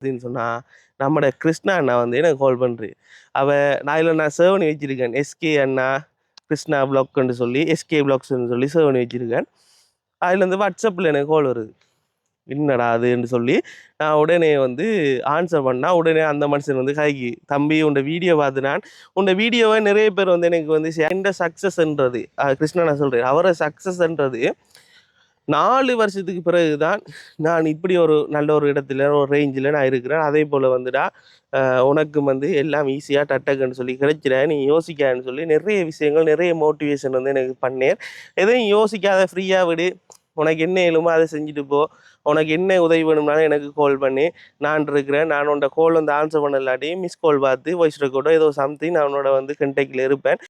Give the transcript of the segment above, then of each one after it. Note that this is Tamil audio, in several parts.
அப்படின்னு சொன்னால் நம்மட கிருஷ்ணா அண்ணா வந்து எனக்கு கால் பண்ணுறேன் அவள் நான் இதில் நான் சேவ் வச்சுருக்கேன். எஸ்கே அண்ணா கிருஷ்ணா பிளாக்னு சொல்லி எஸ்கே பிளாக்ஸ்னு சொல்லி சேவனி வச்சுருக்கேன். அதில் வந்து வாட்ஸ்அப்பில் எனக்கு கால் வருது. என்னடா அதுன்னு சொல்லி நான் உடனே வந்து ஆன்சர் பண்ணால் உடனே அந்த மனுஷன் வந்து கைக்கு தம்பி உண்ட வீடியோ பார்த்து நான் வீடியோவை நிறைய பேர் வந்து எனக்கு வந்து எந்த சக்ஸஸ்ன்றது கிருஷ்ணா நான் சொல்கிறேன் அவரை சக்ஸஸ்ன்றது நாலு வருஷத்துக்கு பிறகு தான் நான் இப்படி ஒரு நல்ல ஒரு இடத்துல ஒரு ரேஞ்சில் நான் இருக்கிறேன். அதே போல் வந்துடா உனக்கு வந்து எல்லாம் ஈஸியாக டட்டக்குன்னு சொல்லி கிடைச்சிட நீ யோசிக்கான்னு சொல்லி நிறைய விஷயங்கள் நிறைய மோட்டிவேஷன் வந்து எனக்கு பண்ணேன். எதையும் யோசிக்காத ஃப்ரீயாக விடு. உனக்கு என்ன எழுமோ அதை செஞ்சுட்டு போ. உனக்கு என்ன உதவி வேணும்னாலும் எனக்கு கால் பண்ணி. நான் இருக்கிறேன். நான் உன்னோட கால் வந்து ஆன்சர் பண்ண இல்லாட்டி மிஸ் கால் பார்த்து வாய்ஸ் ரெக்கார்டோ ஏதோ சம்திங் நான் உன்னோட வந்து கண்டெக்டில் இருப்பேன்.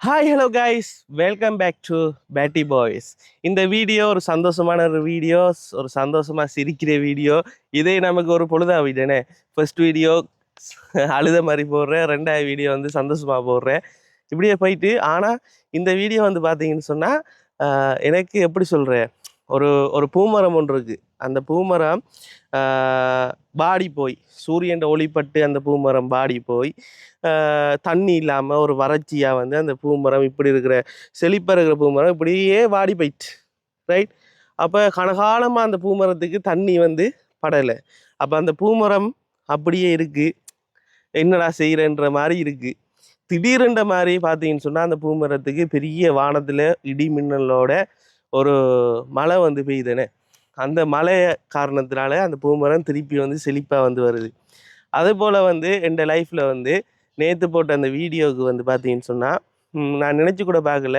Hi hello guys welcome back to batty boys இந்த வீடியோ ஒரு சந்தோஷமான ஒரு வீடியோஸ் ஒரு சந்தோஷமாக சிரிக்கிற வீடியோ இதே நமக்கு ஒரு பொழுதா வீடியோனே ஃபர்ஸ்ட் வீடியோ அழுத மாதிரி போடுறேன். ரெண்டாவது வீடியோ வந்து சந்தோஷமாக போடுறேன். இப்படியே போயிட்டு ஆனால் இந்த வீடியோ வந்து பார்த்தீங்கன்னு சொன்னால் எனக்கு எப்படி சொல்கிறேன் ஒரு ஒரு பூமரம் ஒன்று இருக்குது அந்த பூமரம் பாடி போய் சூரியன் ஒளிப்பட்டு அந்த பூமரம் பாடி போய் தண்ணி இல்லாமல் ஒரு வறட்சியாக வந்து அந்த பூமரம் இப்படி இருக்கிற செழிப்பாக இருக்கிற பூமரம் இப்படியே வாடி போயிட்டு ரைட் அப்போ கனகாலமாக அந்த பூமரத்துக்கு தண்ணி வந்து படலை. அப்போ அந்த பூமரம் அப்படியே இருக்குது என்னடா செய்கிறன்ற மாதிரி இருக்குது திடீரென்ற மாதிரி பார்த்தீங்கன்னு சொன்னால் அந்த பூமரத்துக்கு பெரிய வானத்தில் இடி மின்னலோட ஒரு மழை வந்து பெய்யுதுனே அந்த மழை காரணத்தினால அந்த பூமரம் திருப்பி வந்து செழிப்பாக வந்து வருது. அதே போல் வந்து என் லைஃப்பில் வந்து நேற்று போட்ட அந்த வீடியோவுக்கு வந்து பார்த்தீங்கன்னு சொன்னால் நான் நினச்சி கூட பார்க்கல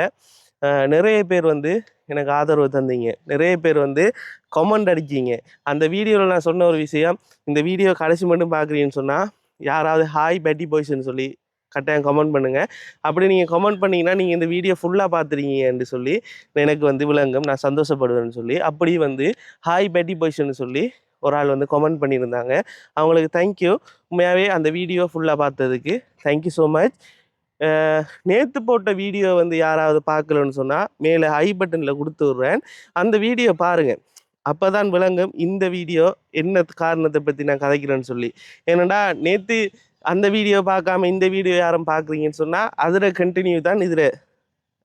நிறைய பேர் வந்து எனக்கு ஆதரவு தந்தீங்க. நிறைய பேர் வந்து கமெண்ட் அடிச்சிங்க. அந்த வீடியோவில் நான் சொன்ன ஒரு விஷயம் இந்த வீடியோ கடைசி மட்டும் பார்க்குறீங்கன்னு சொன்னால் யாராவது ஹாய் பேட்டி பாய்ஸ்ன்னு சொல்லி கட்டாயம் கமெண்ட் பண்ணுங்கள் அப்படி நீங்கள் கமெண்ட் பண்ணிங்கன்னா நீங்கள் இந்த வீடியோ ஃபுல்லாக பார்த்துருக்கீங்கன்னு சொல்லி எனக்கு வந்து விளங்கும். நான் சந்தோஷப்படுவேன்னு சொல்லி அப்படி வந்து ஹாய் பேட்டி பாய்ஸ்ன்னு சொல்லி ஒரு ஆள் வந்து கமெண்ட் பண்ணியிருந்தாங்க. அவங்களுக்கு தேங்க்யூ உண்மையாகவே அந்த வீடியோ ஃபுல்லாக பார்த்ததுக்கு தேங்க்யூ ஸோ மச் நேற்று போட்ட வீடியோ வந்து யாராவது பார்க்கலன்னு சொன்னால் மேலே ஐ பட்டனில் கொடுத்து விட்றேன். அந்த வீடியோ பாருங்கள் அப்போ தான் விளங்கும். இந்த வீடியோ என்ன காரணத்தை பற்றி நான் கதைக்கிறேன்னு சொல்லி. ஏன்னாடா நேற்று அந்த வீடியோ பார்க்காம இந்த வீடியோ யாரும் பார்க்குறீங்கன்னு சொன்னால் அதில் கண்டினியூ தான் இதில்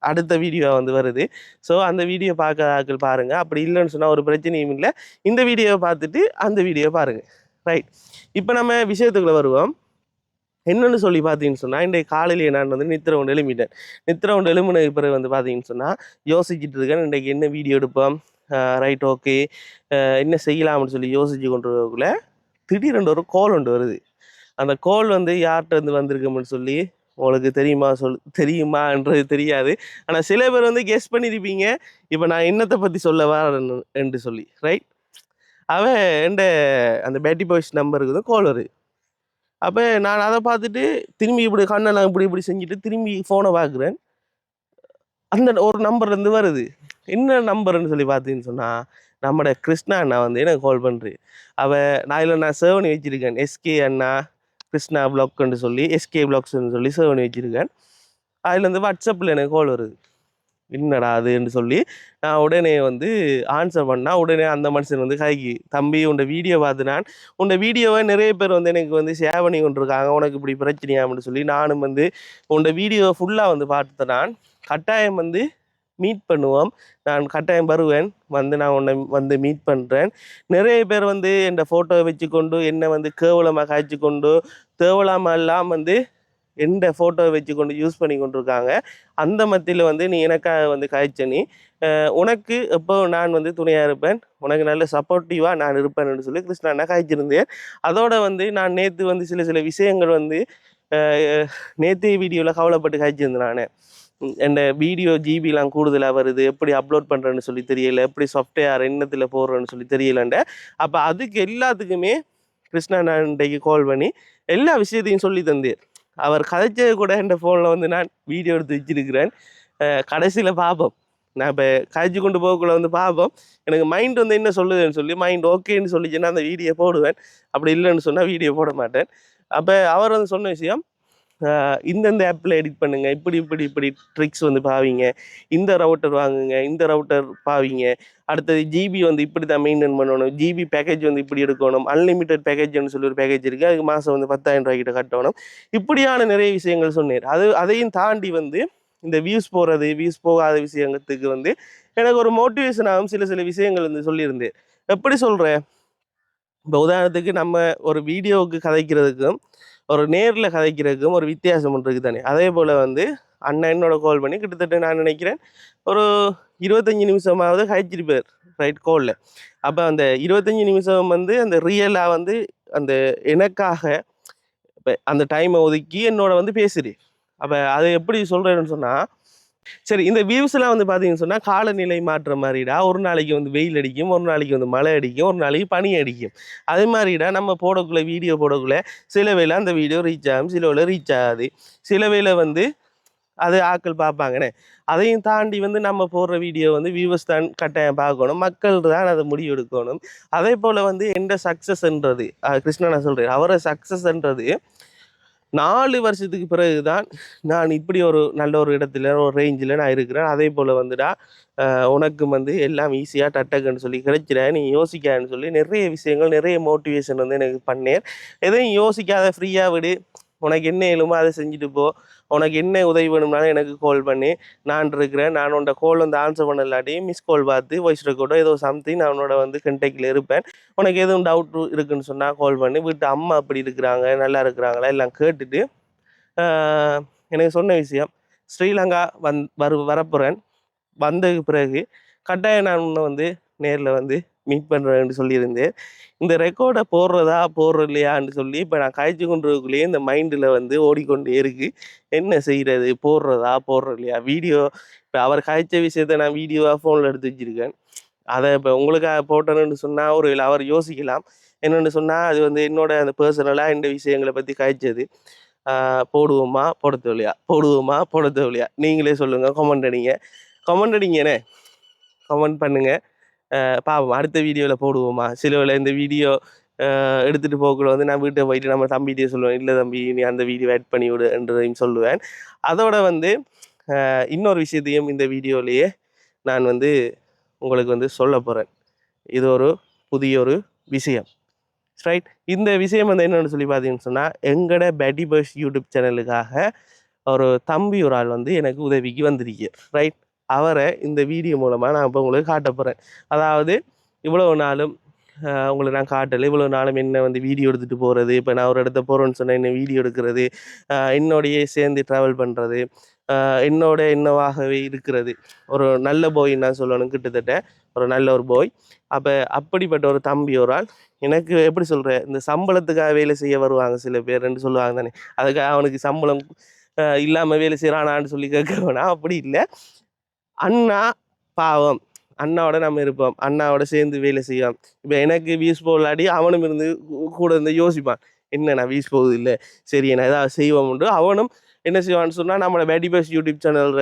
அடுத்த வீடியோ வந்து வருது. ஸோ அந்த வீடியோ பார்க்க ஆக்கள் பாருங்கள் அப்படி இல்லைன்னு சொன்னால் ஒரு பிரச்சனையும் இல்லை. இந்த வீடியோவை பார்த்துட்டு அந்த வீடியோ பாருங்கள் ரைட் இப்போ நம்ம விஷயத்துக்குள்ளே வருவோம். என்னென்னு சொல்லி பார்த்தீங்கன்னு சொன்னால் இன்றைய காலையிலேயே நான் வந்து நித்திர ஒன்று எழுமிட்டேன் நித்திர ஒன்று எழுமினதுக்கு பிறகு வந்து பார்த்தீங்கன்னு சொன்னால் யோசிச்சுட்டு இருக்கேன். இன்றைக்கு என்ன வீடியோ எடுப்போம்? ரைட் ஓகே என்ன செய்யலாம்னு சொல்லி யோசிச்சு கொண்டு வரக்குள்ள திடீரென்று ஒரு கோல் ஒன்று வருது. அந்த கோல் வந்து யார்கிட்ட இருந்து வந்திருக்கும்னு சொல்லி உங்களுக்கு தெரியுமா சொல் தெரியுமான்றது தெரியாது. ஆனால் சில பேர் வந்து கெஸ் பண்ணியிருப்பீங்க இப்போ நான் என்னத்தை பற்றி சொல்ல வரேன் என்று சொல்லி ரைட் அவன் எந்த அந்த பேட்டி பாய்ஸ் நம்பருக்கு தான் கோல் வருது அப்போ நான் அதை பார்த்துட்டு திரும்பி இப்படி கண்ணெல்லாம் இப்படி இப்படி செஞ்சுட்டு திரும்பி ஃபோனை பார்க்குறேன். அந்த ஒரு நம்பர்லேருந்து வருது. என்ன நம்பர்னு சொல்லி பார்த்தீங்கன்னு சொன்னால் நம்மட கிருஷ்ணா அண்ணா வந்து எனக்கு கால் பண்ணுறேன் அவள் நான் இதில் நான் சேவனி வச்சுருக்கேன். எஸ்கே அண்ணா கிருஷ்ணா பிளாக்னு சொல்லி எஸ்கே பிளாக்ஸ்ன்னு சொல்லி சேவ் பண்ணி வச்சுருக்கேன். அதில் வந்து வாட்ஸ்அப்பில் எனக்கு கால் வருது. என்னடா அதுன்னு சொல்லி நான் உடனே வந்து ஆன்சர் பண்ணால் உடனே அந்த மனுஷன் வந்து கைக்கு தம்பி உண்ட வீடியோ பார்த்து நான் உன்ட வீடியோவை நிறைய பேர் வந்து எனக்கு வந்து ஷேர் பண்ணி கொண்டிருக்காங்க. உனக்கு இப்படி பிரச்சனையாம்னு சொல்லி நானும் வந்து உன் வீடியோவை ஃபுல்லாக வந்து பார்த்து நான் கட்டாயம் வந்து மீட் பண்ணுவோம். நான் கட்டாயம் வருவேன். வந்து நான் உன்னை வந்து மீட் பண்ணுறேன் நிறைய பேர் வந்து என் ஃபோட்டோவை வச்சுக்கொண்டு என்னை வந்து கேவலமாக காய்ச்சி கொண்டு தேவலாமல் எல்லாம் வந்து எந்த ஃபோட்டோவை வச்சுக்கொண்டு யூஸ் பண்ணி கொண்டிருக்காங்க. அந்த மத்தியில் வந்து நீ எனக்காக வந்து காய்ச்ச நீ. உனக்கு எப்போ நான் வந்து துணையாக இருப்பேன்? உனக்கு நல்ல சப்போர்ட்டிவாக நான் இருப்பேன்னு சொல்லி கிருஷ்ணா காய்ச்சிருந்தேன். அதோட வந்து நான் நேற்று வந்து சில சில விஷயங்கள் வந்து நேற்று வீடியோவில் கவலைப்பட்டு காய்ச்சிருந்தேன் நான். என் வீடியோ ஜிபிலாம் கூடுதலாக வருது? எப்படி அப்லோட் பண்ணுறேன்னு சொல்லி தெரியலை. எப்படி சாஃப்ட்வேர் என்னத்தில் போடுறேன்னு சொல்லி தெரியலண்ட அப்போ அதுக்கு எல்லாத்துக்குமே கிருஷ்ணா நான் கால் பண்ணி எல்லா விஷயத்தையும் சொல்லி தந்தேன் அவர் கதைச்சது கூட என் ஃபோனில் வந்து நான் வீடியோ எடுத்து வச்சிருக்கிறேன். கடைசியில் பார்ப்போம் நான் இப்போ கதைச்சு கொண்டு போகக்குள்ள வந்து பார்ப்போம் எனக்கு மைண்ட் வந்து என்ன சொல்லுதுன்னு சொல்லி மைண்ட் ஓகேன்னு சொல்லிச்சுன்னா அந்த வீடியோ போடுவேன். அப்படி இல்லைன்னு சொன்னால் வீடியோ போட மாட்டேன். அப்போ அவர் வந்து சொன்ன விஷயம் இந்தந்த ஆப்பில் எடிட் பண்ணுங்கள் இப்படி இப்படி இப்படி ட்ரிக்ஸ் வந்து பாவீங்க. இந்த ரவுட்டர் வாங்குங்க இந்த ரவுட்டர் பாவீங்க. அடுத்தது ஜிபி வந்து இப்படி தான் மெயின்டைன் பண்ணணும். ஜிபி பேக்கேஜ் வந்து இப்படி எடுக்கணும். அன்லிமிட்டெட் பேக்கேஜ்னு சொல்லி ஒரு பேக்கேஜ் இருக்குது அதுக்கு மாதம் வந்து பத்தாயிரம் ரூபாய்க்கிட்ட கட்டணும். இப்படியான நிறைய விஷயங்கள் சொன்னேன். அது அதையும் தாண்டி வந்து இந்த வியூஸ் போகிறது வியூஸ் போகாத விஷயத்துக்கு வந்து எனக்கு ஒரு மோட்டிவேஷனாகவும் சில சில விஷயங்கள் வந்து சொல்லியிருந்தேன். எப்படி சொல்கிறேன் இப்போ உதாரணத்துக்கு நம்ம ஒரு வீடியோவுக்கு கதைக்கிறதுக்கும் ஒரு நேரில் கதைக்கிறதுக்கும் ஒரு வித்தியாசம் ஒன்று இருக்குது தானே அதே போல் வந்து அண்ணன் என்னோட கால் பண்ணி கிட்டத்தட்ட நான் நினைக்கிறேன் ஒரு இருபத்தஞ்சி நிமிஷமாவது கழிச்சிருப்பார் ரைட் கோலில் அப்போ அந்த இருபத்தஞ்சி நிமிஷம் வந்து அந்த ரியலாக வந்து அந்த எனக்காக இப்போ அந்த டைமை ஒதுக்கி என்னோட வந்து பேசுது அப்போ அதை எப்படி சொல்கிறேன்னு சொன்னால் சரி இந்த வியூஸ்லாம் வந்து பார்த்தீங்கன்னு சொன்னால் காலநிலை மாற்றம் மாதிரிடா ஒரு நாளைக்கு வந்து வெயில் அடிக்கும் ஒரு நாளைக்கு வந்து மழை அடிக்கும் ஒரு நாளைக்கு பனி அடிக்கும். அதே மாதிரிடா நம்ம போடக்குள்ள வீடியோ போடக்குள்ள சில வேலை அந்த வீடியோ ரீச் ஆகும் சில வேலை ரீச் ஆகாது. சில வேலை வந்து அது ஆக்கள் பார்ப்பாங்கண்ணே அதையும் தாண்டி வந்து நம்ம போடுற வீடியோ வந்து வியூவர்ஸ் தான் கட்டாயம் பார்க்கணும். மக்கள் தான் அதை முடிவு எடுக்கணும் அதே போல் வந்து எந்த சக்ஸஸ்ன்றது கிருஷ்ணனா சொல்கிறேன் அவரை சக்ஸஸ்ன்றது நாலு வருஷத்துக்கு பிறகு தான் நான் இப்படி ஒரு நல்ல ஒரு இடத்துல ஒரு ரேஞ்சில் நான் இருக்கிறேன். அதே போல் வந்துடா அஹ் உனக்கு வந்து எல்லாம் ஈஸியாக டட்டக்குன்னு சொல்லி கிடைச்சிட நீ யோசிக்கான்னு சொல்லி நிறைய விஷயங்கள் நிறைய மோட்டிவேஷன் வந்து எனக்கு பண்ணேன். எதையும் யோசிக்காத ஃப்ரீயாக விடு. உனக்கு என்ன இயலுமோ அதை செஞ்சுட்டு போ. உனக்கு என்ன உதவி வேணும்னாலும் எனக்கு கால் பண்ணி. நான் இருக்கிறேன். நான் உன்னோட கால் வந்து ஆன்சர் பண்ணலாட்டி மிஸ் கால் பார்த்து வாய்ஸ் ரெக்கார்டோ ஏதோ சம்திங் நான் உன்னோட வந்து கண்டெக்டில் இருப்பேன். உனக்கு எதுவும் டவுட் இருக்குன்னு சொன்னால் கால் பண்ணி. வீட்டு அம்மா அப்படி இருக்கிறாங்க நல்லா இருக்கிறாங்களா எல்லாம் கேட்டுட்டு எனக்கு சொன்ன விஷயம். ஸ்ரீலங்கா வந் வரு வரப்போகிறேன் வந்ததுக்கு பிறகு கட்டாயம் நான் உன்னை வந்து நேரில் வந்து மீட் பண்ணுறேன்னு சொல்லியிருந்தேன். இந்த ரெக்கார்டை போடுறதா போடுறது இல்லையான்னு சொல்லி இப்போ நான் காய்ச்சி கொண்டிருக்குள்ளேயே இந்த மைண்டில் வந்து ஓடிக்கொண்டே இருக்குது என்ன செய்கிறது போடுறதா போடுறது இல்லையா வீடியோ இப்போ அவர் காய்ச்ச விஷயத்த நான் வீடியோவாக ஃபோனில் எடுத்து வச்சிருக்கேன். அதை இப்போ உங்களுக்காக போட்டேன்னு சொன்னால் ஒரு அவர் யோசிக்கலாம். என்னென்னு சொன்னால் அது வந்து என்னோட அந்த பர்சனலாக இந்த விஷயங்களை பற்றி காய்ச்சது. போடுவோமா போட தேவையா போடுவோமா போட தேவையா நீங்களே சொல்லுங்கள் கமெண்ட் அடிங்க. கமெண்ட் அடிங்கண்ணே கமெண்ட் பண்ணுங்கள் அஹ் பாப்போம் அடுத்த வீடியோவில் போடுவோமா? சிலவில் இந்த வீடியோ எடுத்துகிட்டு போகக்குள்ள வந்து நான் வீட்டை போயிட்டு நம்ம தம்பிகிட்டே சொல்லுவேன் இல்லை தம்பி நீ அந்த வீடியோ ஆட் பண்ணி விடு என்றதையும் சொல்லுவேன். அதோட வந்து இன்னொரு விஷயத்தையும் இந்த வீடியோலேயே நான் வந்து உங்களுக்கு வந்து சொல்ல போகிறேன் இது ஒரு புதிய ஒரு விஷயம். ரைட் இந்த விஷயம் வந்து என்னென்னு சொல்லி பார்த்தீங்கன்னு சொன்னால் எங்கட பேட்டி பர்ஸ் யூடியூப் சேனலுக்காக ஒரு தம்பி ஒரு ஆள் வந்து எனக்கு உதவிக்கு வந்திருக்கு ரைட் அவரை இந்த வீடியோ மூலமாக நான் இப்போ உங்களுக்கு காட்ட போகிறேன் அதாவது இவ்வளோ நாளும் உங்களை நான் காட்டலை. இவ்வளோ நாளும் என்ன வந்து வீடியோ எடுத்துகிட்டு போகிறது இப்போ நான் ஒரு இடத்த போகிறேன்னு சொன்னேன் என்ன வீடியோ எடுக்கிறது? என்னோடையே சேர்ந்து ட்ராவல் பண்ணுறது என்னோட என்னவாகவே இருக்கிறது? ஒரு நல்ல போய் நான் சொல்லணும் கிட்டத்தட்ட. ஒரு நல்ல ஒரு போய் அப்போ அப்படிப்பட்ட ஒரு தம்பி ஒரு ஆள். எனக்கு எப்படி சொல்கிறேன் இந்த சம்பளத்துக்காக வேலை செய்ய வருவாங்க சில பேர்ன்னு சொல்லுவாங்க தானே. அதுக்காக அவனுக்கு சம்பளம் இல்லாமல் வேலை செய்கிறானான்னு சொல்லி கேட்க வேணாம். அப்படி இல்லை. அண்ணா பாவம். அண்ணாவோட நம்ம இருப்போம். அண்ணாவோட சேர்ந்து வேலை செய்வோம் இப்போ எனக்கு வீஸ் போகலாடி அவனும் இருந்து கூட இருந்து யோசிப்பான். என்ன நான் வீஸ் போகுது இல்லை? சரி நான் ஏதாவது செய்வோம்ன்று அவனும் என்ன செய்வான்னு சொன்னால் நம்மளோட பேட்டி யூடியூப் சேனல்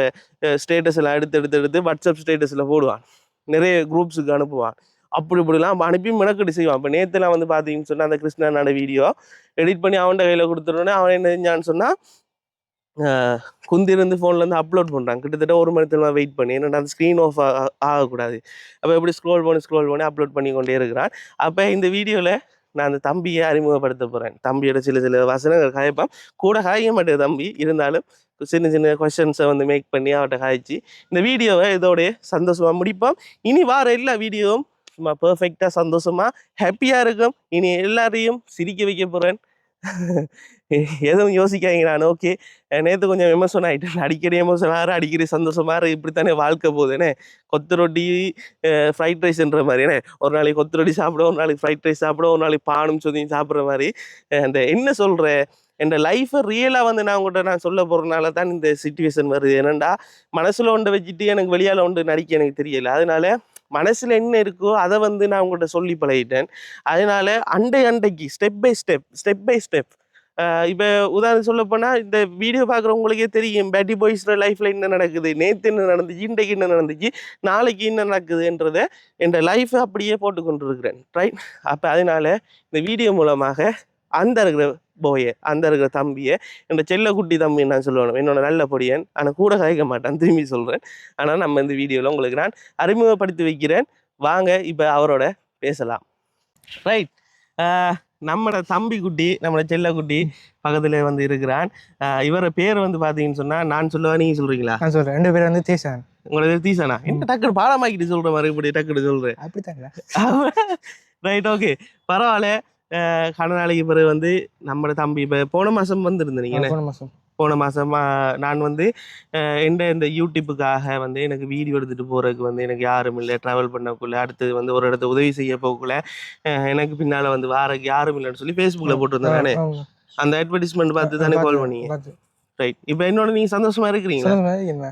ஸ்டேட்டஸ் எல்லாம் எடுத்து எடுத்து எடுத்து வாட்ஸ்அப் ஸ்டேட்டஸில் போடுவான். நிறைய குரூப்ஸுக்கு அனுப்புவான். அப்படி இப்படிலாம் அனுப்பி மெனக்கடி செய்வான். இப்போ நேற்றுலாம் வந்து பார்த்தீங்கன்னு சொன்னால் அந்த கிருஷ்ணனோட வீடியோ எடிட் பண்ணி அவன்கிட்ட கையில் கொடுத்துட்டோன்னே அவன் என்ன செஞ்சான்னு சொன்னால் குந்திருந்து ஃபோன்லேருந்து அப்லோட் பண்ணுறாங்க கிட்டத்தட்ட ஒரு மணி நேரமாக வெயிட் பண்ணி என்னடா அந்த ஸ்க்ரீன் ஆஃப் ஆகக்கூடாது. அப்போ எப்படி ஸ்க்ரோல் பண்ணி ஸ்க்ரோல் பண்ணி அப்லோட் பண்ணி கொண்டே இருக்கிறான். அப்போ இந்த வீடியோவில் நான் அந்த தம்பியை அறிமுகப்படுத்த போகிறேன் தம்பியோட சில சில வசனங்கள் காய்ப்பான் கூட காய்க்க மாட்டேன் தம்பி. இருந்தாலும் சின்ன சின்ன கொஷன்ஸை வந்து மேக் பண்ணி அவட்ட காய்ச்சி இந்த வீடியோவை இதோடைய சந்தோஷமாக முடிப்போம். இனி வார எல்லா வீடியோவும் சும்மா பர்ஃபெக்டாக சந்தோஷமாக ஹாப்பியாக இருக்கும். இனி எல்லாரையும் சிரிக்க வைக்க போகிறேன் எதுவும் யோசிக்காதீங்க நான் ஓகே நேற்று கொஞ்சம் எமோஷன் ஆகிட்டேன் அடிக்கடி எமோஷன் ஆறு அடிக்கடி சந்தோஷமாக இரு இப்படித்தானே வாழ்க்கை போகுதுண்ணே கொத்து ரொட்டி ஃப்ரைட் ரைஸ்ன்ற மாதிரிண்ணே ஒரு நாளைக்கு கொத்து ரொட்டி சாப்பிடும் ஒரு நாளைக்கு ஃப்ரைட் ரைஸ் சாப்பிடும் ஒரு நாளைக்கு பானும் சொதியும் சாப்பிட்ற மாதிரி. அந்த என்ன சொல்கிற என் லைஃப்பை ரியலாக வந்து நான் உங்கள்கிட்ட நான் சொல்ல போகிறனால தான் இந்த சுச்சுவேஷன் வருது. என்னண்டா மனசில் ஒன்றை வச்சுட்டு எனக்கு வெளியால் ஒன்று நடிக்க எனக்கு தெரியலை. அதனால மனசில் என்ன இருக்கோ அதை வந்து நான் உங்கள்கிட்ட சொல்லி பழகிட்டேன். அதனால அண்டை அண்டைக்கு step by step step by step இப்போ உதாரணம் சொல்ல போனால் இந்த வீடியோ பார்க்குறவங்களுக்கே தெரியும் பேட்டி பாய்ஸ்ற லைஃப்பில் என்ன நடக்குது நேற்று என்ன நடந்துச்சு இன்றைக்கு என்ன நடந்துச்சு நாளைக்கு என்ன நடக்குதுன்றதை என் லைஃப்பை அப்படியே போட்டு கொண்டு இருக்கிறேன் ரைட் அப்போ அதனால இந்த வீடியோ மூலமாக அந்த இருக்கிற போய அந்த இருக்கிற தம்பியை என்னோட செல்ல குட்டி தம்பி நான் சொல்லணும் என்னோட நல்ல பொடியன். ஆனால் கூட கதைக்க மாட்டான் திரும்பி சொல்கிறேன் ஆனால் நம்ம இந்த வீடியோவில் உங்களுக்கு நான் அறிமுகப்படுத்தி வைக்கிறேன். வாங்க இப்போ அவரோட பேசலாம். ரைட் நம்மளோட தம்பி குட்டி நம்மளோட செல்ல குட்டி பக்கத்துல வந்து இருக்கிறான். இவர பேர் வந்து பாத்தீங்கன்னு சொன்னா நான் சொல்லுவா நீங்க சொல்றீங்களா? நான் சொல்றேன். ரெண்டு பேரும் வந்து தேசான். உங்களோட பேர் தீசானா? என்ன டக்குனு பாடமாக்கிட்டு சொல்ற மாதிரி இப்படி டக்குனு சொல்றேன் அப்படித்தாங்களா ரைட் ஓகே பரவாயில்ல. கன நாளைக்கு பிறகு வந்து நம்மளோட தம்பி இப்ப போன மாசம் வந்திருந்தீங்க என்ன? போன ஆஹ் நான் வந்து எந்த இந்த யூடியூப்புக்காக வந்து எனக்கு வீடியோ எடுத்துட்டு போறதுக்கு வந்து எனக்கு யாரும் இல்லை ட்ராவல் பண்ணக்குள்ள அடுத்து வந்து ஒரு இடத்த உதவி செய்ய போகக்குள்ள எனக்கு பின்னால வந்து வாரக்கு யாரும் இல்லைன்னு சொல்லி ஃபேஸ்புக்கில் போட்டிருந்தேன் நானு. அந்த அட்வர்டைஸ்மெண்ட் பார்த்து தானே கால் பண்ணீங்க. ரைட் இப்போ என்னோட நீங்க சந்தோஷமா இருக்கிறீங்களா? என்ன?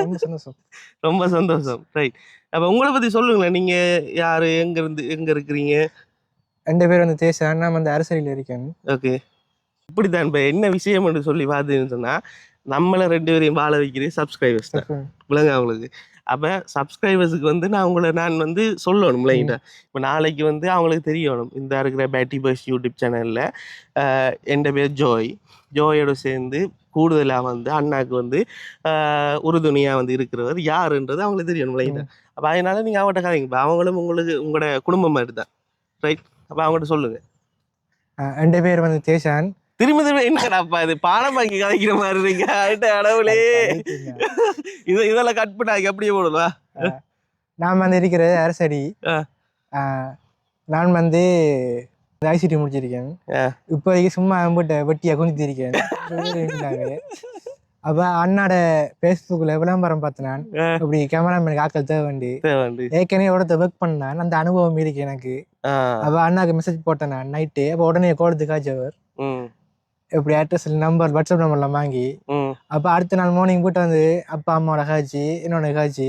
ரொம்ப சந்தோஷம். ரொம்ப சந்தோஷம். ரைட் அப்ப உங்களை பத்தி சொல்லுங்களேன். நீங்க யாரு? எங்க இருந்து எங்க இருக்கிறீங்க? ரெண்டு பேரும் வந்து தேசான் நான் வந்து அரசரியில் இருக்கேன். ஓகே. இப்படித்தான் இப்ப என்ன விஷயம் என்று சொல்லி பார்த்தீங்கன்னு சொன்னா நம்மள ரெண்டு பேரையும் வாழ வைக்கிறேன் சப்ஸ்கிரைபர்ஸ் தான். விளங்க அவங்களுக்கு. அப்ப சப்ஸ்கிரைபர்ஸுக்கு வந்து நான் உங்களை நான் வந்து சொல்லணும் இல்லைங்கிட்ட இப்போ நாளைக்கு வந்து அவங்களுக்கு தெரியணும். இந்த இருக்கிற பேட்டி பஸ் யூடியூப் சேனல்ல என் பேர் ஜோய் ஜோயோட சேர்ந்து கூடுதலாக வந்து அண்ணாக்கு வந்து ஆஹ் உறுதுணையா வந்து இருக்கிறவர் யாருன்றது அவங்களுக்கு தெரியணும் இல்லைங்கிட்ட அப்ப அதனால நீங்க அவங்கள்ட்ட கதைங்க. இப்ப அவங்களும் உங்களுக்கு உங்களோட குடும்பம் மாதிரி தான். ரைட் அப்ப அவங்கள்ட்ட சொல்லுங்க ரெண்டு பேர் வந்து தேசான் திரும்ப திரும்ப என்னடாப்பா இது? பாடம் வாங்கி கதைக்கிற மாதிரி இருக்கு அட கடவுளே. இது இதெல்லாம் கட் பண்ணாங்க அப்படியே போடுவா? நான் வந்து இருக்கிறது அரசடி. நான் வந்து ஐசிடி முடிச்சிருக்கேன். இப்போதைக்கு சும்மா அம்பிட்ட வெட்டியா குந்திருக்கேன் இருந்தாங்க. அப்ப அண்ணாட ஃபேஸ்புக்கில் விளம்பரம் பார்த்து நான். ஆ. இப்படி கேமராமேனுக்கு ஆக்கள் தேவாண்டு. ஏற்கனவே ஒருத்த ஒர்க் பண்ணான். அந்த அனுபவம் இருக்கு எனக்கு. அப்ப அண்ணாக்கு மெசேஜ் போட்டேன்? நான் நைட்டு அப்போ உடனே கோடத்து காய்ச்சவர் ம். இப்படி அட்ரஸ் நம்பர் வாட்ஸ்அப் நம்பர்லாம் வாங்கி அப்போ அடுத்த நாள் மார்னிங் போட்டு வந்து அப்பா அம்மாவோட காய்ச்சி என்னோட காய்ச்சி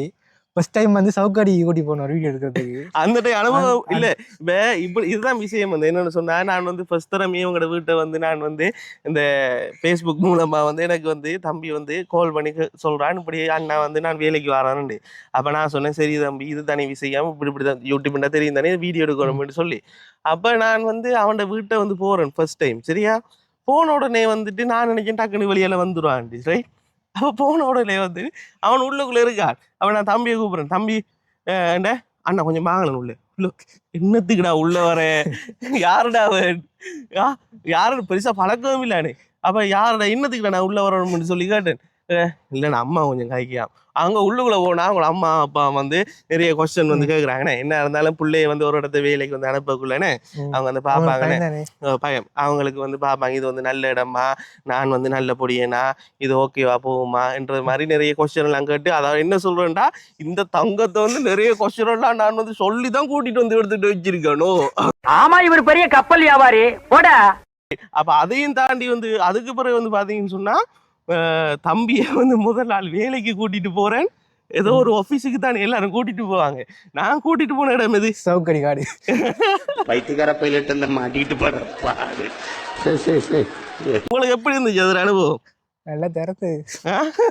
ஃபர்ஸ்ட் டைம் வந்து சவுக்காடி கூட்டி போனோம் வீடியோ எடுக்கிறதுக்கு. அந்த டைம் அனுபவம் இல்ல. இப்ப இப்படி இதுதான் விஷயம் வந்து. என்னன்னு சொன்னா நான் வந்து ஃபர்ஸ்ட் தரமே உங்களோட வீட்டை வந்து நான் வந்து இந்த ஃபேஸ்புக் மூலமா வந்து எனக்கு வந்து தம்பி வந்து கால் பண்ணி சொல்றான். இப்படி அண்ணா வந்து நான் வேலைக்கு வரானுண்டு. அப்ப நான் சொன்னேன் சரி தம்பி இது தானே விஷயம். இப்படி இப்படி தான் யூடியூப்னா தெரியும் தானே வீடியோ எடுக்கணும்னு சொல்லி. அப்ப நான் வந்து அவனோட வீட்டை வந்து போறேன் ஃபர்ஸ்ட் டைம் சரியா? போன உடனே வந்துட்டு நான் நினைச்சேன் டக்குனு வெளியால வந்துடுவான் ரைட் அப்போ போன உடனே வந்து அவன் உள்ளுக்குள்ளே இருக்கான் அவன் நான் தம்பியை கூப்பிடுறேன். தம்பி என்ன அண்ணா கொஞ்சம் வாங்கலாம் உள்ள. உள்ள என்னத்துக்குடா உள்ள வர? யாருடா அவன் யா யாரும் பெருசா பழக்கவும் இல்லானே அப்ப யாருடா என்னத்துக்குடா நான் உள்ள வரணும்னு சொல்லி கேட்டேன். இல்லைண்ணா அம்மா கொஞ்சம் காய்க்காம் அவங்க உள்ளுக்குள்ள போனா அவங்க அம்மா அப்பா வந்து நிறைய கொஸ்டின் வந்து கேக்குறாங்கண்ணே. என்ன இருந்தாலும் பிள்ளைய வந்து ஒரு இடத்த வேலைக்கு வந்து அனுப்பக்குள்ளேன்னு ம். அவங்க வந்து. அஹ் பயம் அவங்களுக்கு வந்து பார்ப்பாங்க இது வந்து நல்ல இடமா? நான் வந்து நல்ல பொடியனா? இது ஓகேவா போகுமா? என்ற மாதிரி நிறைய கொஸ்டின் எல்லாம் கேட்டு அதாவது என்ன சொல்றேன்டா? இந்த தங்கத்தை வந்து நிறைய கொஸ்டின் எல்லாம் நான் வந்து சொல்லி தான் கூட்டிட்டு வந்து எடுத்துட்டு வச்சிருக்கணும் ஆமா இவர் பெரிய கப்பல் வியாபாரி. போடா. அப்ப அதையும் தாண்டி வந்து அதுக்கு பிறகு வந்து பாத்தீங்கன்னு சொன்னா தம்பியை வந்து முதல் நாள் வேலைக்கு கூட்டிட்டு போறேன். ஏதோ ஒரு ஆபீஸுக்கு தானே எல்லாரும் கூட்டிட்டு போவாங்க. நான் கூட்டிட்டு போன இடம் எது? சவுக்கடி காடு. பைத்தியக்கார பைலட் அந்த மாட்டிட்டு போற பாடு. சரி சரி சரி. உங்களுக்கு எப்படி இருந்துச்சு அது அனுபவம்? நல்லா திறந்து?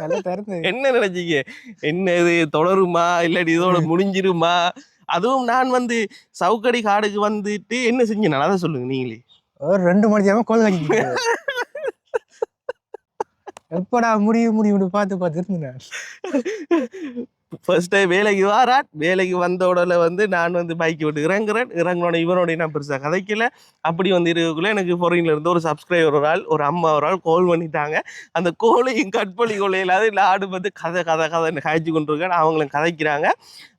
நல்லா திறந்து என்ன நினைச்சீங்க? என்ன இது தொடருமா? இல்லாட்டி இதோட முடிஞ்சிருமா? அதுவும் நான் வந்து சவுக்கடி காடுக்கு வந்துட்டு என்ன செஞ்சேன்? அதை சொல்லுங்க நீங்களே. ஒரு ரெண்டு மணி நேரமா கோல் காய்ச்சி எப்படா முடியும் முடியும் பார்த்து பார்த்து இருந்தேன் ஃபர்ஸ்ட் டைம் வேலைக்கு வாரான் வேலைக்கு வந்த உடனே வந்து நான் வந்து பைக் விட்டு இறங்குறேன். இறங்கினோட இவனோட நான் பெருசாக கதைக்கல. அப்படி வந்து இருக்குள்ள எனக்கு ஃபொரின்ல இருந்து ஒரு சப்ஸ்கிரைபர் ஒரு ஆள் ஒரு அம்மா ஒரு ஆள் கோல் பண்ணிட்டாங்க. அந்த கோலையும் கட் பண்ணி இல்லாத இல்லை ஆடு வந்து கதை கதை கதைன்னு காய்ச்சி கொண்டிருக்கேன் அவங்களும் கதைக்கிறாங்க.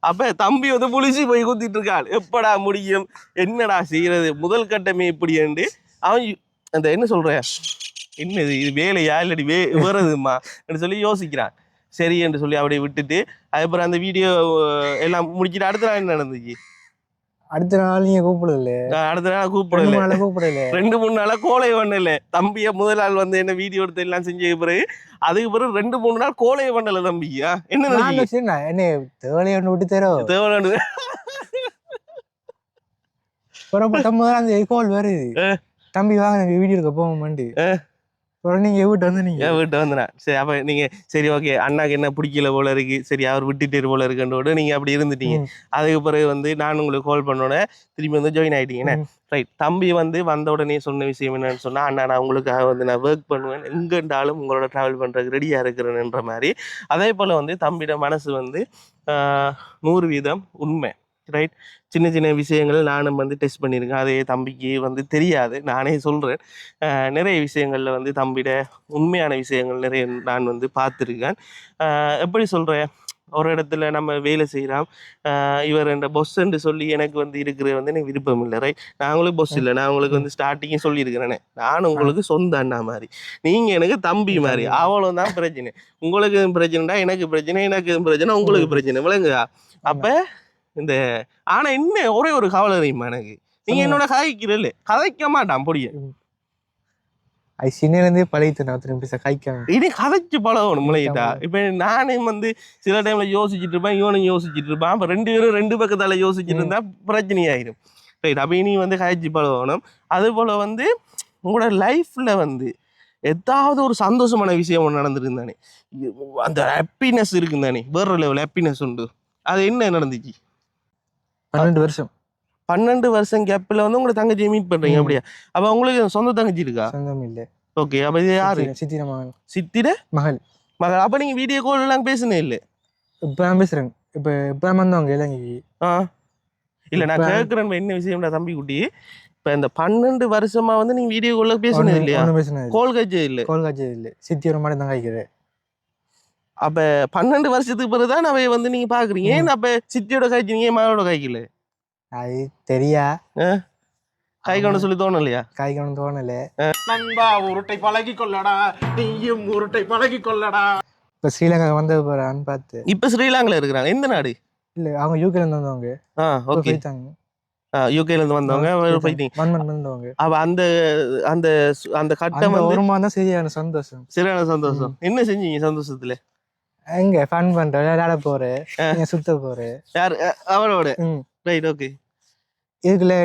அப்போ தம்பி வந்து புளிச்சு போய் குத்திட்டு இருக்காள். எப்படா முடியும்? என்னடா செய்யறது முதல் கட்டமே இப்படி என்று. அவன் அந்த என்ன சொல்கிறேன் என்னது இது வேலையா? இல்லாட்டி வே வருதுமா சொல்லி யோசிக்கிறான். சரி என்று சொல்லி அப்படியே விட்டுட்டு அதுக்கப்புறம் அந்த வீடியோ எல்லாம் முடிச்சிட்டு அடுத்த நாள் என்ன நடந்துச்சு? அடுத்த நாள் நீங்க கூப்பிடல அடுத்த நாள் கூப்பிடல கூப்பிடல ரெண்டு மூணு நாளா கோலை பண்ணல. தம்பிய முதல் நாள் வந்து என்ன வீடியோ எடுத்து எல்லாம் செஞ்ச பிறகு அதுக்கு பிறகு ரெண்டு மூணு நாள் கோலையை பண்ணல தம்பியா? என்ன என்ன தேவையை ஒன்று விட்டு தரோம் தேவையானது அப்புறம் பத்தொன்பது அந்த கோல் வருது. தம்பி வாங்க வீடியோ எடுக்க போவோம்ண்டு ஆ. அப்புறம் நீங்க வீட்டு வந்து நீங்க? என் வீட்டு சரி அப்ப நீங்க சரி ஓகே அண்ணாக்கு என்ன பிடிக்கல போல இருக்கு? சரி அவர் விட்டுட்டு போல இருக்குன்றோட நீங்க அப்படி இருந்துட்டீங்க. அதுக்கு பிறகு வந்து நான் உங்களுக்கு கால் பண்ணோன்னே திரும்பி வந்து ஜாயின்? ம். ரைட் தம்பி வந்து வந்த உடனே சொன்ன விஷயம் என்னன்னு சொன்னா அண்ணா நான் உங்களுக்காக வந்து நான் ஒர்க் பண்ணுவேன். எங்கேண்டாலும் உங்களோட ட்ராவல் பண்றதுக்கு ரெடியா இருக்கிறேன்ன்ற மாதிரி. அதே போல வந்து தம்பியோட மனசு வந்து நூறு வீதம் உண்மை. ரைட் சின்ன சின்ன விஷயங்கள் நானும் வந்து டெஸ்ட் பண்ணியிருக்கேன். அதே தம்பிக்கு வந்து தெரியாது. நானே சொல்கிறேன் நிறைய விஷயங்களில் வந்து தம்பியோட உண்மையான விஷயங்கள் நிறைய நான் வந்து பார்த்துருக்கேன். எப்படி சொல்கிறேன் ஒரு இடத்துல நம்ம வேலை செய்கிறோம் இவர் இந்த பொஸ்ன்னு சொல்லி எனக்கு வந்து இருக்கிற வந்து எனக்கு விருப்பம் இல்லை ரைட் நான் உங்களுக்கு பொஸ் இல்லை. நான் உங்களுக்கு வந்து ஸ்டார்டிங்கே சொல்லியிருக்கிறேனே. நான். உங்களுக்கு சொந்த அண்ணா மாதிரி. நீங்கள் எனக்கு தம்பி மாதிரி. அவ்வளோதான் பிரச்சனை. உங்களுக்கு எதுவும் பிரச்சனைடா எனக்கு பிரச்சனை எனக்கு பிரச்சனை உங்களுக்கு பிரச்சனை. விளங்குதா? அப்போ இந்த ஆனா என்ன ஒரே ஒரு கவலை தெரியுமா எனக்கு? நீங்க என்னோட கதைக்கிறல்ல கதைக்க மாட்டான் பொடிய. அது சின்னலேருந்தே பழகிட்டு நான் திரும்பி கைக்காம இனி கதைச்சு பழகணும் முளையிட்டா. இப்ப நானே வந்து சில டைம்ல யோசிச்சுட்டு இருப்பேன் இவனும் யோசிச்சுட்டு இருப்பான். அப்ப ரெண்டு பேரும் ரெண்டு பக்கத்தால யோசிச்சுட்டு இருந்தா பிரச்சனையாயிரும். ரைட் அப்ப இனி வந்து கதைச்சு பழகணும். அது போல வந்து உங்களோட லைஃப்ல வந்து ஏதாவது ஒரு சந்தோஷமான விஷயம் ஒன்று நடந்துருந்தானே அந்த ஹாப்பினஸ் இருக்குந்தானே வேற லெவல் ஹாப்பினஸ் உண்டு. அது என்ன நடந்துச்சு? பன்னெண்டு வருஷம். பன்னெண்டு வருஷம் கேப்ல வந்து உங்களை தங்கச்சியை மீட் பண்றீங்க. அப்படியா? அப்ப உங்களுக்கு சொந்த தங்கச்சி இருக்கா? சொந்தம் இல்லை. ஓகே அப்ப இது யாரு? சித்திர மகன் சித்திர மகள். மகள். அப்ப நீங்க வீடியோ கால் எல்லாம் பேசுனே இல்ல? இப்போ நான் பேசுறேன். இப்போ இப்போ வந்தவங்க இலங்கைக்கு. ஆ. இல்ல நான் கேக்குறேன் என்ன விஷயம்டா தம்பி குட்டி? இப்ப இந்த பன்னெண்டு வருஷமா வந்து நீங்க வீடியோ கால்ல பேசுனது இல்லையா? கோல் கட்சி இல்ல. கோல் காட்சி இல்லை. சித்தி ஒரு மாதிரி தான் காய்க்குது அப்ப பன்னெண்டு வருஷத்துக்கு பிறகுதான் அவைய வந்து நீங்க பாக்குறீங்க. ஏன் அப்ப சித்தியோட காய்ச்சி நீங்க மகளோட காய்க்கல அது தெரியா? கை கொண்டு சொல்லி தோணும் இல்லையா காய்க்கணும் தோணல. நண்பா உருட்டை பழகி கொள்ளடா. நீயும் உருட்டை பழகி கொள்ளடா. இப்போ ஸ்ரீலங்கா வந்த போறான்னு பார்த்து. இப்ப ஸ்ரீலங்கால இருக்கிறாங்க. எந்த நாடு? இல்லை அவங்க யூகேல இருந்து வந்தவங்க. ஆ இப்போ ஓகே. யூகேல இருந்து வந்தவங்க வந்தவங்க அவ அந்த அந்த அந்த கட்டம் ஒரு மாதம் தான் சரியான சந்தோஷம். சரியான சந்தோஷம். என்ன செஞ்சீங்க சந்தோஷத்துல? எங்க ஃபன் பண்ற? விளையாட போறேன் நீங்க சுத்த போறேன் யார்? அவளோட. Right okay. இதுக்குள்ள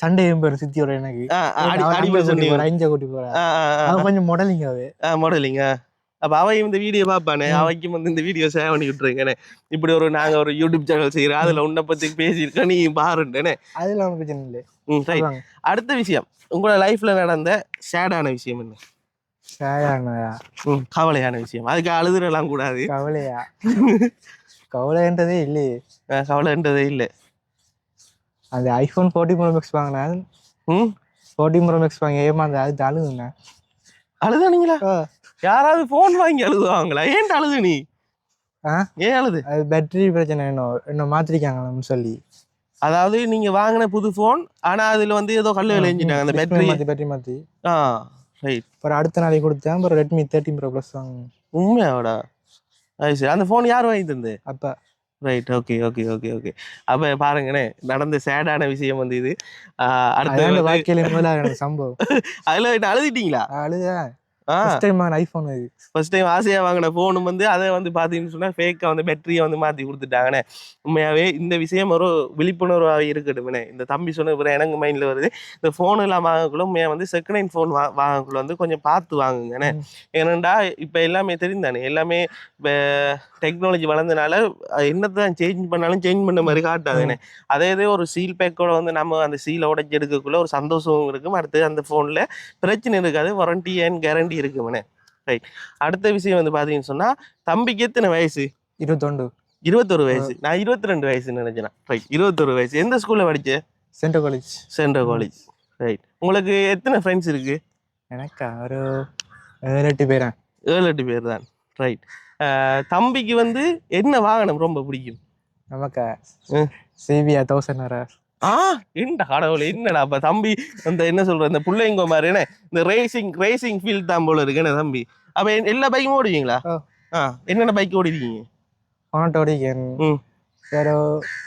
சண்டை எம்பேர் சித்தியோட எனக்கு. அடி அவன் அடிமை அங்க கூட்டி சொன்னீங்க. போறா, இங்க கூட்டி போறா அவன் கொஞ்சம் மாடலிங் அவே மாடலிங்க அப்ப அவ இந்த வீடியோ பாப்பானே. ம். அவைக்கும் வந்து இந்த வீடியோ சேவ் பண்ணி விட்டுருங்கண்ணே இப்படி ஒரு நாங்க ஒரு யூடியூப் சேனல் செய்யறோம் அதுல உன்னை பத்தி பேசியிருக்கோம். நீ பாருண்டேனே அதுல அவன் பிரச்சனை இல்லை. அடுத்த விஷயம். உங்களோட லைஃப்ல நடந்த சேடான விஷயம் என்ன? சாயானயா ம், கவலையான விஷயம் அதுக்கு அழுதுறலாம் கூடாது கவலையா கவலைன்றதே இல்லையே கவலைன்றதே இல்லை அந்த ஐபோன் ஃபோர்ட்டி ப்ரோ மேக்ஸ் வாங்கினேன் ம் ஃபோர்ட்டி ப்ரோ மேக்ஸ் வாங்கி ஏமாந்த அது அழுதுண்ணா அழுதானீங்களா யாராவது போன் வாங்கி அழுதுவாங்களா ஏன்டா அழுது நீ ஆ? ஏன் அழுது அது பேட்டரி பிரச்சனை இன்னும் இன்னும் மாத்திருக்காங்கன்னு சொல்லி அதாவது நீங்க வாங்கின புது போன் ஆனா அதுல வந்து ஏதோ கல்லு விளைஞ்சிட்டாங்க அந்த பேட்டரி மாத்தி பேட்டரி மாத்தி ஆ ரைட் அப்புறம் அடுத்த நாளைக்கு கொடுத்தேன். அப்புறம் ரெட்மி தேர்ட்டின் ப்ரோ ப்ளஸ் வாங்கினேன். உண்மையாவடா? அது சரி அந்த போன் யார் வாங்கி தந்து அப்போ. Right okay okay okay okay அப்ப பாருங்கண்ணே நடந்த சேடான விஷயம் வந்து இது. அடுத்து வாழ்க்கையில முதல்ல எனக்கு சம்பவம். அதுல அழுதிட்டீங்களா? அழுதேன். ஃபர்ஸ்ட் டைம் ஐபோன் அது ஃபர்ஸ்ட் டைம் ஆசையா வாங்கின போனும் வந்து அதை வந்து பாத்தீங்கன்னு சொன்னா ஃபேக்கா வந்து பேட்டரியை வந்து மாத்தி கொடுத்துட்டாங்கண்ணே. உண்மையாவே இந்த விஷயம் ஒரு விழிப்புணர்வாக இருக்கட்டும்ண்ணே. இந்த தம்பி சொன்ன பிறகு எனக்கு மைண்ட்ல வருது. இந்த ஃபோன் எல்லாம் வாங்கக்குள்ள உண்மையா வந்து செகண்ட் ஹேண்ட் ஃபோன் வா வாங்கக்குள்ள வந்து கொஞ்சம் பார்த்து வாங்குங்கண்ணே. ஏனண்டா இப்ப எல்லாமே தெரிந்தானே எல்லாமே இப்போ டெக்னாலஜி வளர்ந்தனால அது என்னதான் சேஞ்ச் பண்ணாலும் சேஞ்ச் பண்ண மாதிரி காட்டாதுண்ணே. அதே இதே ஒரு சீல் பேக்கோட வந்து நம்ம அந்த சீலை உடைச்சி எடுக்கக்குள்ள ஒரு சந்தோஷமும் இருக்கும். அடுத்து அந்த ஃபோனில் பிரச்சனை இருக்காது. வாரண்டி அண்ட் கேரண்டி இருக்குமண்ணே ரைட் அடுத்த விஷயம் வந்து பார்த்தீங்கன்னு சொன்னால் தம்பிக்கு எத்தனை வயசு? இருபத்தொண்டு இருபத்தொரு வயசு. நான் இருபத்தி ரெண்டு வயசுன்னு நினைச்சேன் ரைட் இருபத்தொரு வயசு. எந்த ஸ்கூலில் படிச்ச? Central college central college right உங்களுக்கு எத்தனை ஃப்ரெண்ட்ஸ் இருக்கு? எனக்கா ஒரு ஏழு எட்டு பேரா ஏழு எட்டு பேர் தான். ரைட் தம்பிக்கு வந்து என்ன வாகனம் ரொம்ப பிடிக்கும்? நமக்கா ம். சிபிஆ தௌசண்ட் வர. ஆ? என்ன கடவுளே என்னடா அப்ப தம்பி அந்த என்ன சொல்ற இந்த பிள்ளைங்க மாதிரி என்ன? இந்த ரேசிங் ரேசிங் ஃபீல்ட் தான் போல இருக்கு தம்பி? அப்ப எல்லா பைக்கும் ஓடுவீங்களா? ஆ. என்னென்ன பைக் ஓடிருக்கீங்க? ஆட்டோ ஓடிக்கேன். வேற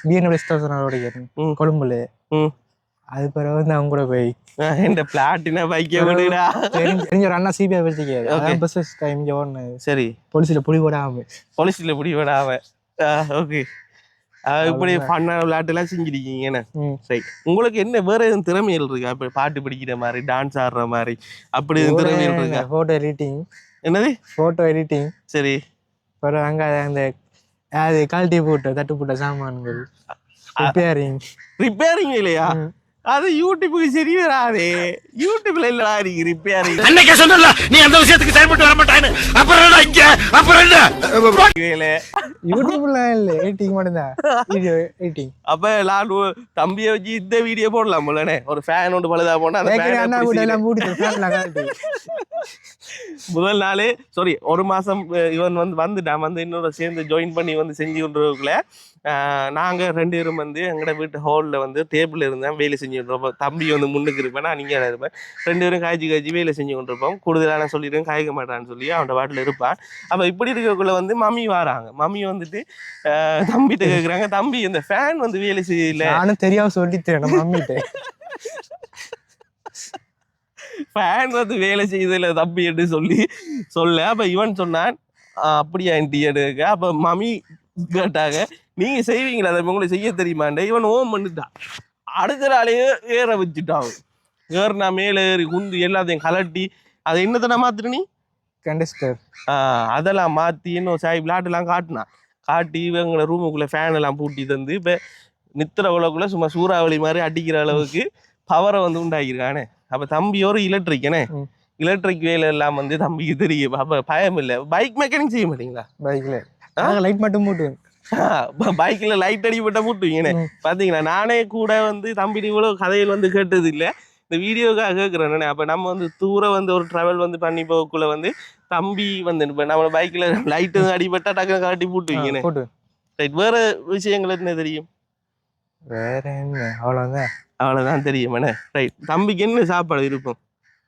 பிஎன்டபிள்யூ தௌசண்ட் ஓடிக்கேன். கொழும்புல. அது பிறகு வந்து அவங்க கூட போய். இந்த பிளாட்டினா பைக்கே ஓடுடா தெரிஞ்ச ஒரு அண்ணா சிபிஐ வச்சுக்காரு பஸ் டைம் ஓடுனது சரி. போலீஸ்ல புடி போடாம. போலீஸ்ல பிடி விடாம ஓகே இப்படி. பண்ண விளையாட்டுலாம் செஞ்சிருக்கீங்க. சரி. உங்களுக்கு என்ன வேற எதுவும் திறமைகள் இருக்கா? இப்ப பாட்டு பிடிக்கிற மாதிரி டான்ஸ் ஆடுற மாதிரி அப்படி எதுவும் திறமைகள் இருக்கா? போட்டோ எடிட்டிங் என்னது? போட்டோ எடிட்டிங் சரி. அப்புறம் அங்க அந்த அது கழட்டி போட்ட தட்டு போட்ட சாமான்கள். ரிப்பேரிங் ரிப்பேரிங் இல்லையா? அது யூடியூபுக்கு சரி வராதே. யூடியூப்ல இல்லடா நீங்க ரிப்பேர் அன்னைக்கே சொன்னல நீ அந்த விஷயத்துக்கு செயல்பட்டு வர மாட்டான்னு அப்புறம் என்ன இங்க? அப்புறம் என்ன? யூடியூப்ல இல்ல எடிட்டிங் மட்டும்தான். வீடியோ எடிட்டிங் அப்ப நான் ஒரு தம்பியை வச்சு இந்த வீடியோ போடலாம் போலனே ஒரு ஃபேன் ஒன்று பழுதா போனா அந்த fan அண்ணா பிடிச்சி- எல்லாம் மூடி ஃபேன்லாம் காட்டு. முதல் நாளே சாரி ஒரு மாசம் அஹ், இவன் வந்து வந்துட்டான் வந்து இன்னொரு சேர்ந்து ஜாயின் பண்ணி வந்து செஞ்சு கொண்டிருக்கல நாங்க ரெண்டு பேரும் வந்து எங்கட வீட்டு ஹாலில் வந்து டேபிள் இருந்தேன் வேலை செஞ்சு கொண்டிருப்போம். தம்பி வந்து முன்னுக்கு இருப்பேன் நான் நீங்க இருப்பேன். ரெண்டு பேரும் காய்ச்சி காய்ச்சி வேலை செஞ்சு கொண்டிருப்போம். கூடுதலான சொல்லிடுவேன் காய்க்க மாட்டான்னு சொல்லி அவன் வாட்டில் இருப்பான். அப்ப இப்படி இருக்கக்குள்ள வந்து மம்மி வராங்க. மம்மி வந்துட்டு தம்பிகிட்ட கேக்குறாங்க. தம்பி இந்த ஃபேன் வந்து வேலை செய்யல. நானும் தெரியாம சொல்லித்தேன் நம்ம மம்மிட்ட. ஃபேன் வந்து வேலை செய்யுதில்ல தம்பி என்று சொல்லி சொல்ல. அப்ப இவன் சொன்னான் "ஆ, அப்படியா ஆண்டி எடுக்க? அப்ப மம்மி கேட்டாங்க நீங்க செய்வீங்களா அதை உங்களுக்கு செய்ய தெரியுமாண்ட? இவன் ஓம் பண்ணிட்டான். அடுத்த நாளையே ஏற வச்சுட்டான். ஏறினா மேலே ஏறி குந்து எல்லாத்தையும் கலட்டி அதை என்னத்தனை மாத்துற நீ? கண்டஸ்டர் அதெல்லாம் மாற்றி இன்னும் சாய் விளையாட்டுலாம் காட்டினான். காட்டி இவங்களை ரூமுக்குள்ளே ஃபேன் எல்லாம் பூட்டி தந்து இப்போ நித்திர உலகுள்ள சும்மா சூறாவளி மாதிரி அடிக்கிற அளவுக்கு பவரை வந்து உண்டாக்கியிருக்கானே. அப்போ தம்பி ஒரு எலக்ட்ரிக்கனே ம். எலக்ட்ரிக் வேலை எல்லாம் வந்து தம்பிக்கு தெரியும். அப்போ பயம் இல்லை பைக் மெக்கானிக் செய்ய மாட்டீங்களா? பைக்ல நாங்க லைட் மட்டும் போட்டு பைக்கில் லைட் அடிப்பட்ட மூட்டுவீங்கண்ணே ம். பார்த்தீங்களா நானே கூட வந்து தம்பி இவ்வளோ கதையில் வந்து கேட்டது இல்லை இந்த வீடியோக்காக கேட்குறேன் அப்போ நம்ம வந்து தூரம் வந்து ஒரு ட்ராவல் வந்து பண்ணி போகக்குள்ள வந்து தம்பி வந்து இப்போ நம்ம பைக்கில் லைட்டு அடிபட்டா டக்குனு காட்டி போட்டுவீங்கண்ணே போட்டு ரைட் வேற விஷயங்கள் என்ன தெரியும்? வேற என்ன? அவ்வளவுதான். அவ்வளோதான் தெரியுமாண்ணே ரைட் தம்பிக்கு என்ன சாப்பாடு இருக்கும்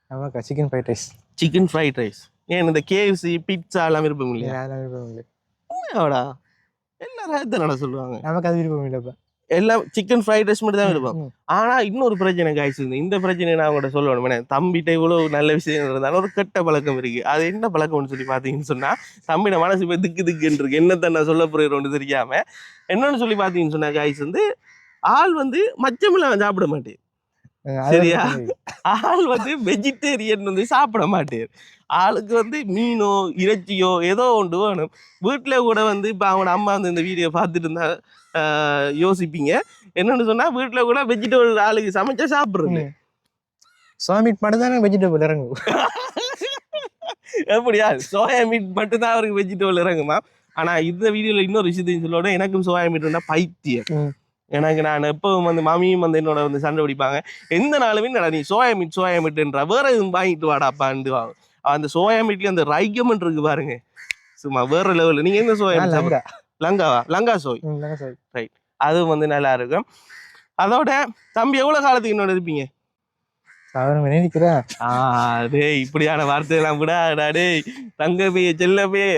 நமக்கு chicken fried rice chicken fried rice ஏன் இந்த கேஎஃப்சி பிட்சா எல்லாம் விருப்பம் இல்லையா? விருப்பம் இல்லை. அவடா எல்லாரும் அதுதானடா சொல்லுவாங்க. நமக்கு அது விருப்பம் இல்லைப்பா. எல்லாம் சிக்கன் ஃப்ரைட் ரைஸ் மட்டும் தான் விருப்பம். ம். ஆனா இன்னொரு பிரச்சனை காய்ச்சி இந்த பிரச்சனை நான் உங்கள்கிட்ட சொல்லணும். தம்பிட்ட இவ்வளவு நல்ல விஷயம் இருந்தாலும் ஒரு கெட்ட பழக்கம் இருக்கு. அது என்ன பழக்கம்னு சொல்லி பாத்தீங்கன்னு சொன்னா தம்பிட மனசு போய் திக்கு திக்குன்னு இருக்கு. என்னத்த நான் சொல்ல போறேன்னு தெரியாம. என்னன்னு சொல்லி பாத்தீங்கன்னு சொன்னா காய்ஸ் வந்து ஆள் வந்து மச்சமில்ல சாப்பிட மாட்டேன். சரியா? ஆள் வந்து வெஜிடேரியன் வந்து சாப்பிட மாட்டேன். ஆளுக்கு வந்து மீனோ இறைச்சியோ ஏதோ ஒன்று வேணும். வீட்டில் கூட வந்து இப்போ அவனோட அம்மா வந்து இந்த வீடியோ பார்த்துட்டு இருந்தா யோசிப்பீங்க. என்னன்னு சொன்னா வீட்டில் கூட வெஜிடபிள் ஆளுக்கு சமைச்சா சாப்பிட்றது. ம். சோயா மீட் மட்டும் தானே வெஜிடபிள் இறங்கும். எப்படியா? சோயா மீட் மட்டும்தான் அவருக்கு வெஜிடபிள் இறங்குமா? ஆனா இந்த வீடியோல இன்னொரு விஷயத்தையும் சொல்லணும் எனக்கும் சோயா மீட்னா பைத்தியம். எனக்கு நான் எப்பவும் வந்து மாமியும் வந்து என்னோட வந்து சண்டை பிடிப்பாங்க. எந்த நாளுமே என்னடா நீ சோயா மீட் சோயா மீட்ன்றா வேற எதுவும் வாங்கிட்டு வாடாப்பான்னு வாங்க. அந்த சோயா மீட்லயும் அந்த ரைகமெண்ட் இருக்கு பாருங்க. சும்மா வேற லெவல்ல நீங்க எந்த சோயா மீட் லங்காவா? லங்கா சோய். sorry. அதுவும் வந்து நல்லா இருக்கும். அதோட தம்பி எவ்வளவு காலத்துக்கு என்னோட இருப்பீங்க? அவரும் நினைக்கிறேன் டேய் இப்படியான வார்த்தையெல்லாம் விடாடா டேய். தங்க போய் செல்ல போய்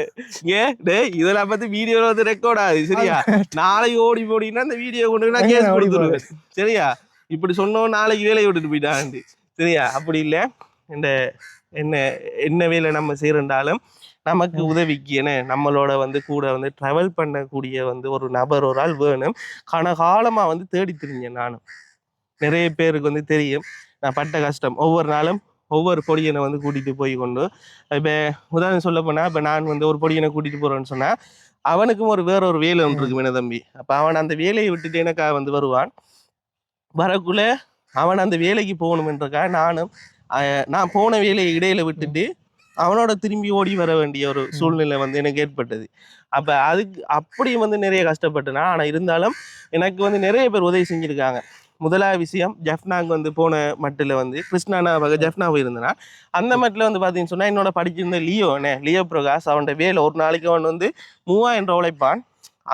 ஏ டேய் இதெல்லாம் பார்த்து வீடியோல வந்து ரெக்கார்ட் ஆகுது சரியா? நாளைக்கு ஓடி போடினா இந்த வீடியோ கொண்டு நான் கேஸ் கொடுத்துருவேன். சரியா? இப்படி சொன்னோம் நாளைக்கு வேலையை விட்டுட்டு போயிட்டாண்டு சரியா? அப்படி இல்லை. இந்த என்ன என்ன வேலை நம்ம செய்யறண்டாலும் நமக்கு உதவிக்கு என்ன? நம்மளோட வந்து கூட வந்து ட்ராவல் பண்ணக்கூடிய வந்து ஒரு நபர் ஒரு ஆள் வேணும். கனகாலமா வந்து தேடி திரிஞ்சேன் நானும். நிறைய பேருக்கு வந்து தெரியும். நான் பட்ட கஷ்டம். ஒவ்வொரு நாளும் ஒவ்வொரு பொடியனை வந்து கூட்டிகிட்டு போய் கொண்டு இப்போ உதாரணம் சொல்ல போனால் இப்போ நான் வந்து ஒரு பொடியனை கூட்டிகிட்டு போகிறேன்னு சொன்னால் அவனுக்கும் ஒரு வேற ஒரு வேலை ஒன்று இருக்கு என்ன தம்பி. அப்போ அவன் அந்த வேலையை விட்டுட்டு எனக்காக வந்து வருவான். வரக்குள்ள அவன் அந்த வேலைக்கு போகணுமென்றக்கா நானும் நான் போன வேலையை இடையில விட்டுட்டு அவனோட திரும்பி ஓடி வர வேண்டிய ஒரு சூழ்நிலை வந்து எனக்கு ஏற்பட்டது. அப்போ அதுக்கு அப்படியும் வந்து நிறைய கஷ்டப்பட்டுனா ஆனால் இருந்தாலும் எனக்கு வந்து நிறைய பேர் உதவி செஞ்சுருக்காங்க. முதலாவது விஷயம் ஜெஃப்னாக்கு வந்து போன மட்டில் வந்து கிருஷ்ணானா வகை ஜெஃப்னா போயிருந்தேனா அந்த மட்டில் வந்து பார்த்தீங்கன்னு சொன்னா என்னோட படிச்சிருந்த லியோ என்ன லியோ பிரகாஷ் அவனோட வேலை ஒரு நாளைக்கு அவன் வந்து மூவாயிரம் ரூபா உழைப்பான்.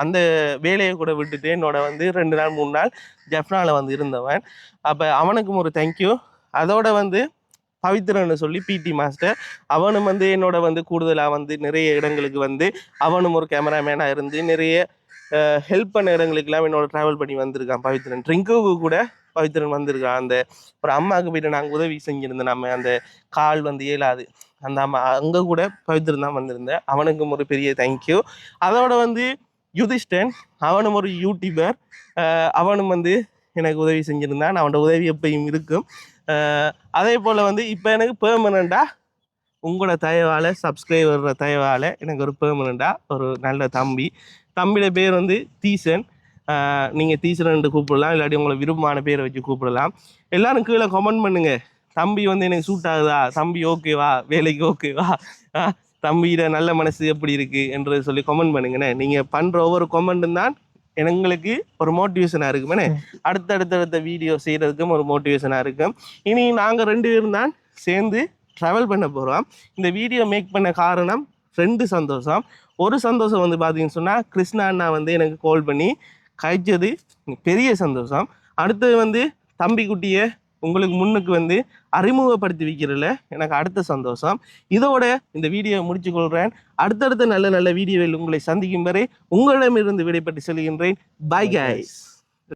அந்த வேலையை கூட விட்டுட்டு என்னோட வந்து ரெண்டு நாள் மூணு நாள் ஜெஃப்னால வந்து இருந்தவன். அப்போ அவனுக்கும் ஒரு தேங்க்யூ அதோட வந்து பவித்ரன்னு சொல்லி பிடி மாஸ்டர் அவனும் வந்து என்னோட வந்து கூடுதலாக வந்து நிறைய இடங்களுக்கு வந்து அவனும் ஒரு கேமராமேனாக இருந்து நிறைய ஹெல்ப் பண்ண இடங்களுக்கெல்லாம் என்னோட ட்ராவல் பண்ணி வந்திருக்கான் பவித்ரன். ட்ரிங்குக்கு கூட பவித்ரன் வந்திருக்கான். அந்த ஒரு அம்மாவுக்கு போயிட்டு நாங்கள் உதவி செஞ்சிருந்தோம் நம்ம அந்த கால் வந்து இயலாது. அந்த அம்மா அங்கே கூட பவித்ரன் தான் வந்திருந்தேன் அவனுக்கும் ஒரு பெரிய தேங்க்யூ அதோட வந்து யுதிஷ்டன் அவனும் ஒரு யூடியூபர் அவனும் வந்து எனக்கு உதவி செஞ்சிருந்தான். அவனோட உதவி எப்பயும் இருக்கும். அதே போல் வந்து இப்போ எனக்கு பெர்மனண்டாக உங்களோட தயவால் சப்ஸ்கிரைபர் தயவால் எனக்கு ஒரு பெர்மனண்டாக ஒரு நல்ல தம்பி. தம்பியோட பேர் வந்து தீசன். நீங்கள் டீச்சர்ன்ட்டு கூப்பிடலாம் இல்லாட்டி உங்களை விருப்பமான பேரை வச்சு கூப்பிடலாம். எல்லாரும் கீழே கமெண்ட் பண்ணுங்க. தம்பி வந்து எனக்கு சூட் ஆகுதா? தம்பி ஓகேவா வேலைக்கு ஓகேவா தம்பியிட நல்ல மனசு எப்படி இருக்கு என்று சொல்லி கமெண்ட் பண்ணுங்கண்ணே நீங்கள் பண்ணுற ஒவ்வொரு கமெண்ட்டும் தான் எங்களுக்கு ஒரு மோட்டிவேஷனாக இருக்குமே. அடுத்தடுத்தடுத்த வீடியோ செய்கிறதுக்கும் ஒரு மோட்டிவேஷனாக இருக்கும். இனி நாங்கள் ரெண்டு பேரும் தான் சேர்ந்து ட்ராவல் பண்ண போகிறோம் இந்த வீடியோ மேக் பண்ண காரணம் ரெண்டு சந்தோஷம். ஒரு சந்தோஷம் வந்து பார்த்தீங்கன்னு சொன்னால் கிருஷ்ணா அண்ணா வந்து எனக்கு கால் பண்ணி கழிச்சது பெரிய சந்தோஷம். அடுத்தது வந்து தம்பி குட்டியை உங்களுக்கு முன்னுக்கு வந்து அறிமுகப்படுத்தி வைக்கிறதுல எனக்கு அடுத்த சந்தோஷம். இதோட இந்த வீடியோவை முடிச்சு கொள்கிறேன் அடுத்தடுத்த நல்ல நல்ல வீடியோவில் உங்களை சந்திக்கும் வரை உங்களிடமிருந்து விடைபெற்று செல்கின்றேன். Bye guys